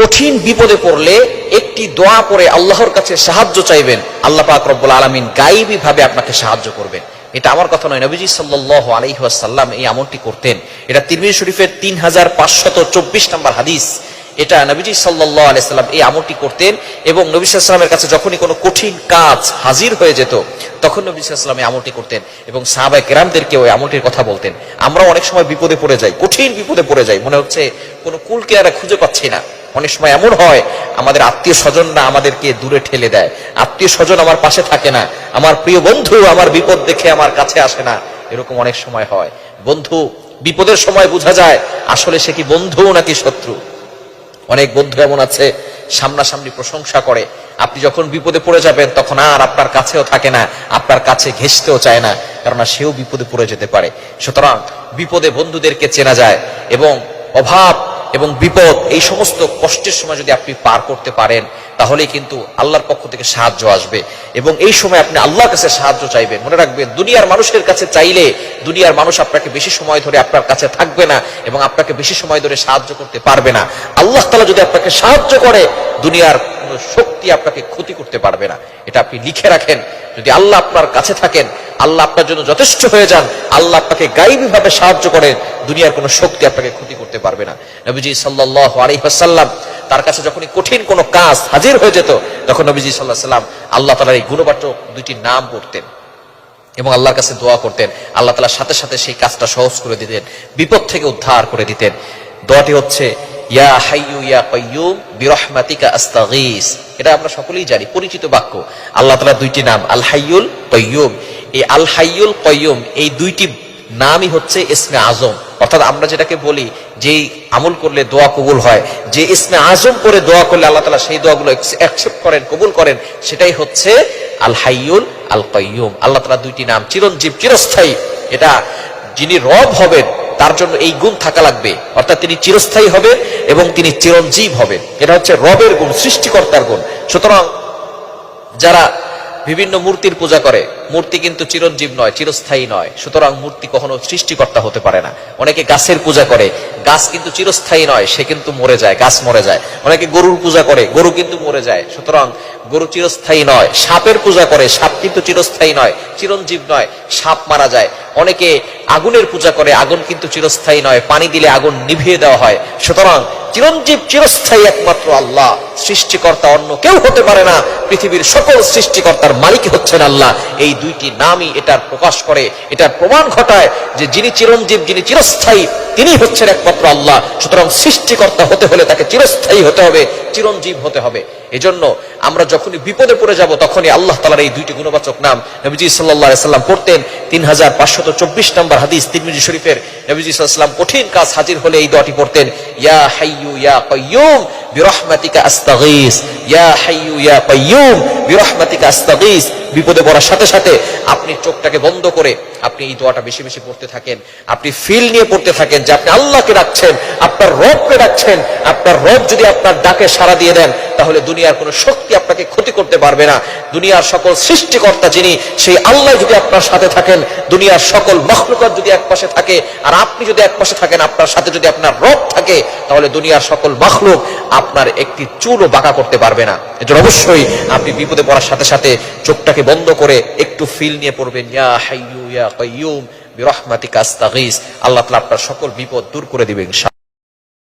কঠিন বিপদে পড়লে একটি দোয়া পরে আল্লাহর কাছে সাহায্য চাইবেন, আল্লাহ পাক রব্বুল আলমিন গাইবী ভাবে আপনাকে সাহায্য করবেন। এটা আমার কথা নয়, নবীজি সাল্লাহ আলহিহাসাল্লাম এই আমলটি করতেন। এটা তিরমির শরীফের তিন হাজার পাঁচশত চব্বিশ নম্বর হাদিস। এটা নবীজি সাল্লাহ আলাইসাল্লাম এই আমলটি করতেন এবং নবী সাল্লামের কাছে যখনই কোনো কঠিন কাজ হাজির হয়ে যেত, তখন নবী সাল্লাম এই আমলটি করতেন এবং সাহাবাই কেরামদেরকে ওই আমলটির কথা বলতেন। আমরাও অনেক সময় বিপদে পড়ে যাই, কঠিন বিপদে পড়ে যাই, মনে হচ্ছে কোনো কুল কেয়ারা খুঁজে পাচ্ছি না। অনেক সময় এমন হয়, আমাদের আত্মীয় স্বজনরা আমাদেরকে দূরে ঠেলে দেয়। আত্মীয় স্বজন আমার পাশে থাকে না, আমার প্রিয় বন্ধু আমার বিপদ দেখে আমার কাছে আসে না, এরকম অনেক সময় হয়। বন্ধু, বিপদের সময় বোঝা যায়, আসলে সে কি বন্ধু নাকি শত্রু? অনেক বন্ধু এমন আছে, সামনাসামনি প্রশংসা করে। আপনি যখন বিপদে পড়ে যাবেন, তখন আর আপনার কাছেও থাকে না, আপনার কাছে ঘেসতেও চায় না, কেননা সেও বিপদে পড়ে যেতে পারে। সুতরাং বিপদে বন্ধুদেরকে চেনা যায় এবং অভাব এবং বিপদ, এই সমস্ত কষ্টের সময় যদি আপনি পার করতে পারেন, তাহলেই কিন্তু আল্লাহর পক্ষ থেকে সাহায্য আসবে। এবং এই সময় আপনি আল্লাহর কাছে সাহায্য চাইবেন। মনে রাখবেন, দুনিয়ার মানুষের কাছে চাইলে দুনিয়ার মানুষ আপনাকে বেশি সময় ধরে আপনার কাছে থাকবে না এবং আপনাকে বেশি সময় ধরে সাহায্য করতে পারবে না। আল্লাহ তালা যদি আপনাকে সাহায্য করে, দুনিয়ার শক্তি আপনাকে ক্ষতি করতে পারবে না। এটা আপনি লিখে রাখেন। যদি আল্লাহ আপনার কাছে থাকেন আল্লাহ আপনার জন্য যথেষ্ট হয়ে যান। আল্লাহ আপনাকে গাইবী ভাবে সাহায্য করেন দুনিয়ার কোনো শক্তি আপনাকে ক্ষতি করতে পারবে না। নবীজি সাল্লাহ আলহিহাসাল্লাম তার কাছে যখনই কঠিন কোনো কাজ হাজির হয়ে যেত, তখন নবীজি সাল্লাহ সাল্লাম আল্লাহ তালার এই গুণবাচক দুইটি নাম পড়তেন এবং আল্লাহর কাছে দোয়া করতেন। আল্লাহ তালার সাথে সাথে সেই কাজটা সহজ করে দিতেন, বিপদ থেকে উদ্ধার করে দিতেন। দোয়াটি হচ্ছে, ইয়া হাইয়ু ইয়া কাইয়ুম বিরহমাতিকা আস্তাগীস। এটা আমরা সকলেই জানি, পরিচিত বাক্য। আল্লাহ তাআলার দুইটি নাম, আল হাইয়ুল কাইয়ুম। এই আল হাইয়ুল কাইয়ুম, এই দুইটি নামই হচ্ছে ইসমে আজম। অর্থাৎ আমরা যেটাকে বলি, যেই আমল করলে দোয়া কবুল হয়, যে ইসমে আজম করে দোয়া করলে আল্লাহ তালা সেই দোয়াগুলো অ্যাকসেপ্ট করেন, কবুল করেন, সেটাই হচ্ছে আল হাইয়ুল আল কাইয়ুম। আল্লাহ তালা দুইটি নাম, চিরঞ্জীব, চিরস্থায়ী। এটা যিনি রব হবেন, তার জন্য এই গুণ থাকা লাগবে। অর্থাৎ তিনি চিরস্থায়ী হবেন এবং তিনি চিরঞ্জীব হবেন। এটা হচ্ছে রবের গুণ, সৃষ্টিকর্তার গুণ। সুতরাং যারা বিভিন্ন মূর্তির পূজা করে মূর্তি কিন্তু চিরঞ্জীব নয়, চিরস্থায়ী নয়। সুতরাং মূর্তি কখনো সৃষ্টিকর্তা হতে পারে না। অনেকে গাছের পূজা করে, গাছ কিন্তু চিরস্থায়ী নয়, সে কিন্তু মরে যায়, গাছ মরে যায়। অনেকে গরুর পূজা করে, গরু কিন্তু মরে যায়। সুতরাং গরু চিরস্থায়ী নয়, সাপের পূজা করে, সাপ কিন্তু চিরস্থায়ী নয়, চিরঞ্জীব নয়, সাপ মারা যায়। অনেকে আগুনের পূজা করে, আগুন কিন্তু চিরস্থায়ী নয়, পানি দিলে আগুন নিভিয়ে দেওয়া হয়। সুতরাং চিরঞ্জীব চিরস্থায়ী একমাত্র আল্লাহ, সৃষ্টিকর্তা অন্য কেউ হতে পারে না। পৃথিবীর সকল সৃষ্টিকর্তার মালিক হচ্ছেন আল্লাহ। এই দুইটি নামই এটার প্রকাশ করে, এটার প্রমাণ ঘটায় যে যিনি চিরঞ্জীব, যিনি চিরস্থায়ী, তিনি হচ্ছেন একমাত্র আল্লাহ। সুতরাং সৃষ্টিকর্তা হতে হলে তাকে চিরস্থায়ী হতে হবে, চিরঞ্জীব হতে হবে। এজন্য আমরা যখনই বিপদে পড়ে যাব, তখনই আল্লাহ তালার এই দুইটি গুণবাচক নাম নবীজি সাল্লাহ সাল্লাম পড়তেন। তিন হাজার পাঁচশত চব্বিশ নম্বর হাদিস তিরমিজি শরীফের নবীজি সাল্লাম কঠিন কাজ হাজির হলে এই দোয়াটি পড়তেন। ইয়া হাইয়ু ইয়া কাইয়ুম বিরহমাতিকা আস্তাগিস, ইয়া হাইয়ু ইয়া কাইয়ুম, বিরহমাতিকা আস্তাগিস। বিপদে পড়ার সাথে সাথে আপনি চোখটাকে বন্ধ করে আপনি এই দোয়াটা বেশি বেশি পড়তে থাকেন। আপনি ফিল নিয়ে পড়তে থাকেন যে আপনি আল্লাহকে ডাকছেন, আপনার রবকে ডাকছেন, আপনার রব যদি আপনার ডাকে সাড়া দিয়ে দেন তাহলে দুনিয়ার কোনো শক্তি আপনাকে ক্ষতি করতে পারবে না। দুনিয়ার সকল সৃষ্টিকর্তা যিনি, সেই আল্লাহ যদি আপনার সাথে থাকেন, দুনিয়ার সকল মখলুকত যদি এক পাশে থাকে, আর আপনি যদি এক পাশে থাকেন, আপনার সাথে যদি আপনার রব থাকে, তাহলে দুনিয়ার সকল মখলুক আপনার একটি চুলও বাঁকা করতে পারবে না। এজন্য অবশ্যই আপনি বিপদে পড়ার সাথে সাথে চোখটাকে বন্ধ করে একটু ফিল নিয়ে পড়বেন, ইয়া হাইয়ু, ইয়া কাইয়ুম, বিরহমাতিকা আস্তাগীস। আল্লাহ তাআলা আপনার সকল বিপদ দূর করে দিবেন